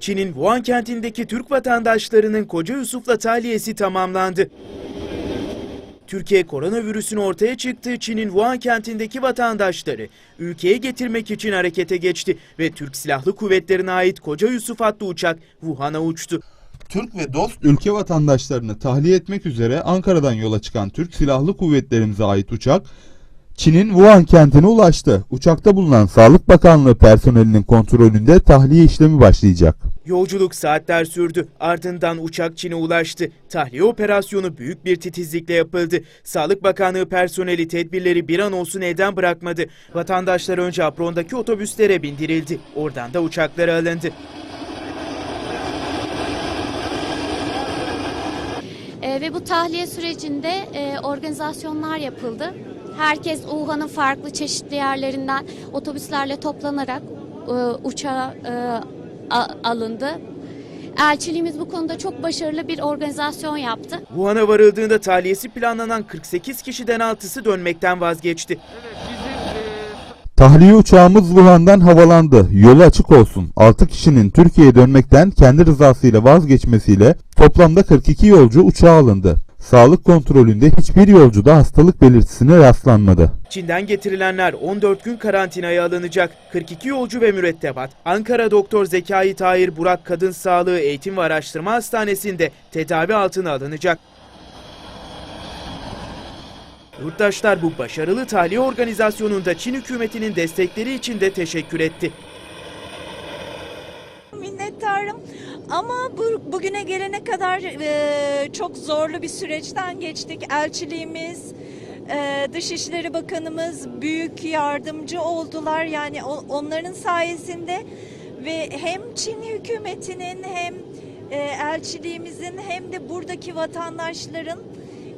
Çin'in Wuhan kentindeki Türk vatandaşlarının Koca Yusuf'la tahliyesi tamamlandı. Türkiye koronavirüsün ortaya çıktığı Çin'in Wuhan kentindeki vatandaşları ülkeye getirmek için harekete geçti ve Türk Silahlı Kuvvetleri'ne ait Koca Yusuf adlı uçak Wuhan'a uçtu. Türk ve dost ülke vatandaşlarını tahliye etmek üzere Ankara'dan yola çıkan Türk Silahlı Kuvvetlerimize ait uçak Çin'in Wuhan kentine ulaştı. Uçakta bulunan Sağlık Bakanlığı personelinin kontrolünde tahliye işlemi başlayacak. Yolculuk saatler sürdü. Ardından uçak Çin'e ulaştı. Tahliye operasyonu büyük bir titizlikle yapıldı. Sağlık Bakanlığı personeli tedbirleri bir an olsun elden bırakmadı. Vatandaşlar önce aprondaki otobüslere bindirildi. Oradan da uçaklara alındı. E, ve bu tahliye sürecinde e, organizasyonlar yapıldı. Herkes Wuhan'ın farklı çeşitli yerlerinden otobüslerle toplanarak e, uçağa e, a- alındı. Elçiliğimiz bu konuda çok başarılı bir organizasyon yaptı. Wuhan'a varıldığında tahliyesi planlanan 48 kişiden 6'sı dönmekten vazgeçti. Tahliye uçağımız Wuhan'dan havalandı. Yolu açık olsun. 6 kişinin Türkiye'ye dönmekten kendi rızasıyla vazgeçmesiyle toplamda 42 yolcu uçağa alındı. Sağlık kontrolünde hiçbir yolcuda hastalık belirtisine rastlanmadı. Çin'den getirilenler 14 gün karantinaya alınacak. 42 yolcu ve mürettebat Ankara Doktor Zekai Tahir Burak Kadın Sağlığı Eğitim ve Araştırma Hastanesi'nde tedavi altına alınacak. Yurttaşlar bu başarılı tahliye organizasyonunda Çin hükümetinin destekleri için de teşekkür etti. Minnettarım. Ama bu, bugüne gelene kadar e, çok zorlu bir süreçten geçtik. Elçiliğimiz, e, Dışişleri Bakanımız büyük yardımcı oldular. Yani o- onların sayesinde ve hem Çin hükümetinin hem e, elçiliğimizin hem de buradaki vatandaşların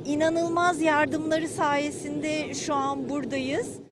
inanılmaz yardımları sayesinde şu an buradayız.